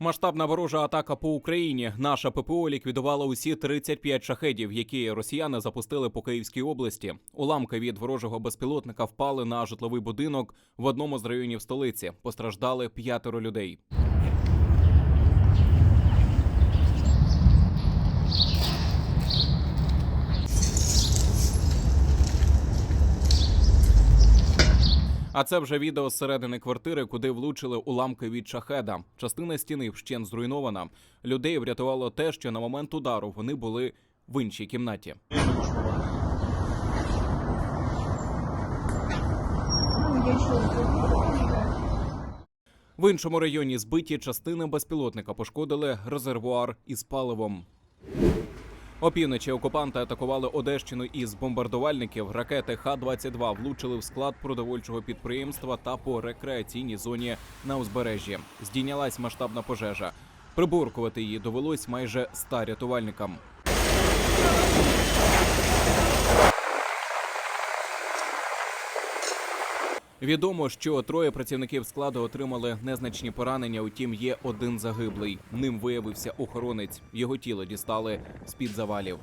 Масштабна ворожа атака по Україні. Наша ППО ліквідувала усі 35 шахедів, які росіяни запустили по Київській області. Уламки від ворожого безпілотника впали на житловий будинок в одному з районів столиці. Постраждали п'ятеро людей. А це вже відео з середини квартири, куди влучили уламки від шахеда. Частина стіни вщент зруйнована. Людей врятувало те, що на момент удару вони були в іншій кімнаті. В іншому районі збиті частини безпілотника пошкодили резервуар із паливом. Опівночі окупанти атакували Одещину із бомбардувальників. Ракети Х-22 влучили в склад продовольчого підприємства та по рекреаційній зоні на узбережжі. Здійнялась масштабна пожежа. Приборкувати її довелось майже ста рятувальникам. Відомо, що троє працівників складу отримали незначні поранення. Утім, є один загиблий. Ним виявився охоронець. Його тіло дістали з під завалів.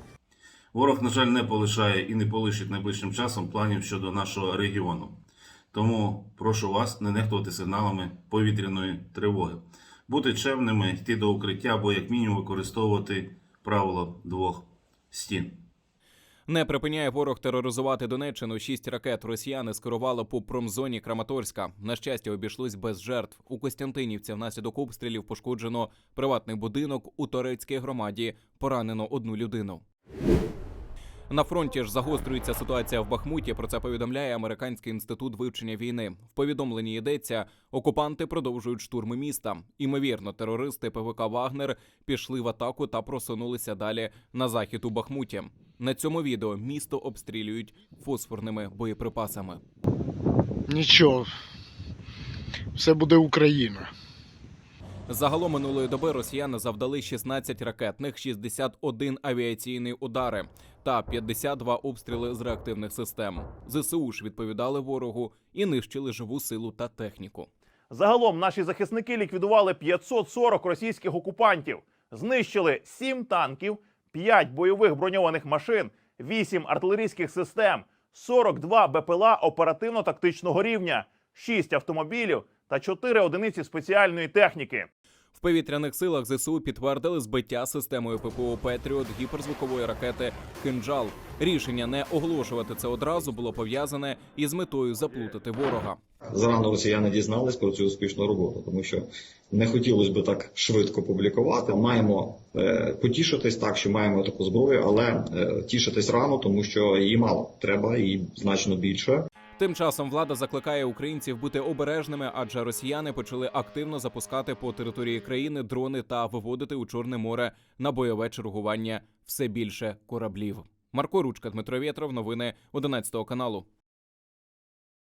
Ворог, на жаль, не полишає і не полишить найближчим часом планів щодо нашого регіону. Тому прошу вас не нехтувати сигналами повітряної тривоги, бути чемними, йти до укриття або як мінімум використовувати правило двох стін. Не припиняє ворог тероризувати Донеччину. Шість ракет росіяни скерували по промзоні Краматорська. На щастя, обійшлось без жертв. У Костянтинівці внаслідок обстрілів пошкоджено приватний будинок. У Торецькій громаді поранено одну людину. На фронті ж загострюється ситуація в Бахмуті. Про це повідомляє американський інститут вивчення війни. В повідомленні йдеться, окупанти продовжують штурми міста. Імовірно, терористи ПВК Вагнер пішли в атаку та просунулися далі на захід у Бахмуті. На цьому відео місто обстрілюють фосфорними боєприпасами. Нічого. Все буде Україна. Загалом минулої доби росіяни завдали 16 ракетних, 61 авіаційний удари та 52 обстріли з реактивних систем. ЗСУ ж відповідали ворогу і нищили живу силу та техніку. Загалом наші захисники ліквідували 540 російських окупантів, знищили 7 танків, 5 бойових броньованих машин, 8 артилерійських систем, 42 БПЛА оперативно-тактичного рівня, 6 автомобілів та 4 одиниці спеціальної техніки. Повітряних силах ЗСУ підтвердили збиття системою ППО Петріот гіперзвукової ракети Кинджал. Рішення не оголошувати це одразу було пов'язане із метою заплутати ворога. Зарано росіяни дізнались про цю успішну роботу, тому що не хотілося б так швидко публікувати. Маємо е, потішитись так, що маємо таку зброю, але е, тішитись рано, тому що її мало. Треба її значно більше. Тим часом влада закликає українців бути обережними, адже росіяни почали активно запускати по території країни дрони та виводити у Чорне море на бойове чергування все більше кораблів. Марко Ручка, Дмитро Вєтров, новини 11 каналу.